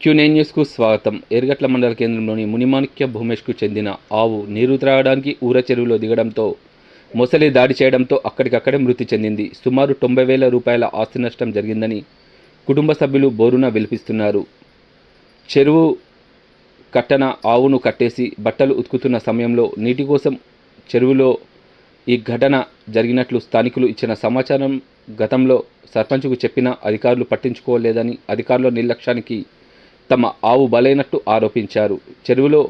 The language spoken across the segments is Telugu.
క్యూనైన్ న్యూస్కు స్వాగతం. ఎర్గట్ల మండల కేంద్రంలోని మునిమాణిక్య భూమేష్కు చెందిన ఆవు నీరు త్రాగడానికి ఊర చెరువులో దిగడంతో మొసలి దాడి చేయడంతో అక్కడికక్కడే మృతి చెందింది. సుమారు తొంభై వేల రూపాయల ఆస్తి నష్టం జరిగిందని కుటుంబ సభ్యులు బోరున విలిపిస్తున్నారు. చెరువు కట్టన ఆవును కట్టేసి బట్టలు ఉతుకుతున్న సమయంలో నీటి కోసం చెరువులో ఈ ఘటన జరిగినట్లు స్థానికులు ఇచ్చిన సమాచారం గతంలో సర్పంచ్కు చెప్పినా అధికారులు పట్టించుకోలేదని అధికారుల నిర్లక్ష్యానికి తమ ఆవు బలైనట్టు ఆరోపించారు. చెరువులో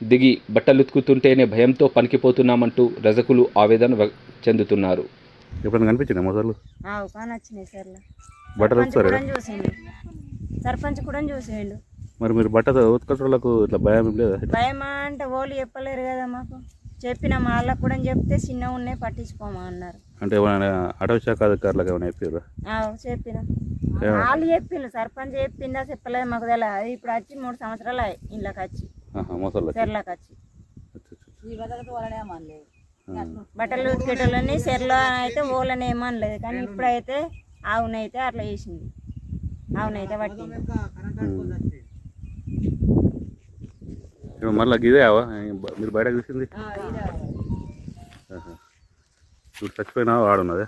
దిగి బట్టలుతుకుతుంటేనే భయంతో పనికిపోతున్నామంటూ రజకులు ఆవేదన చెందుతున్నారు. ఎప్పుడైనా కనిపించిందా మొదలు బట్టలు సర్పంచ్ కూడా చూసిండు. మరి మీరు బట్ట ఉతకటోళ్ళకు ఇట్లా భయం ఏం లేదా? భయమా అంటే ఓళ్ళు చెప్పలేరు కదా మాకు. చెప్పిన మా వాళ్ళకు కూడా చెప్తే చిన్న ఉన్నాయి పట్టించుకోమా అన్నారు. అంటే అటవీ శాఖ అధికారులకు ఏమైనా చెప్పారా చెప్పిన. వాళ్ళు చెప్పిండు సర్పంచ్ చెప్పిందా చెప్పలేదు మాకు తెలియదు ఇప్పుడు వచ్చి మూడు సంవత్సరాలు ఇంట్లోకి వచ్చి. చెర్లోకి వచ్చి. బట్టలు ఉతికేటోళ్ళని చెర్లో అయితే ఓళ్ళని ఏమనలేదు కానీ ఇప్పుడైతే ఆవునైతే అట్లా చేసింది. ఆవునైతే పట్టింది. మళ్ళీ ఇదే ఆవా? మీరు బయట చూసింది. ఇప్పుడు చచ్చిపోయినా వాడున్నదే?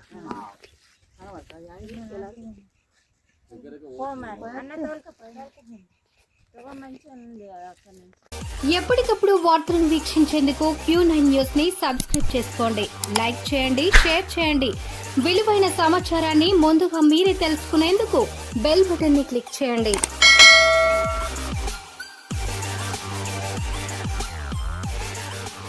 ఎప్పటికప్పుడు వార్తలను వీక్షించేందుకు క్యూ నైన్ న్యూస్ని సబ్స్క్రైబ్ చేసుకోండి. లైక్ చేయండి షేర్ చేయండి. విలువైన సమాచారాన్ని ముందుగా మీరే తెలుసుకునేందుకు బెల్ బటన్ని క్లిక్ చేయండి.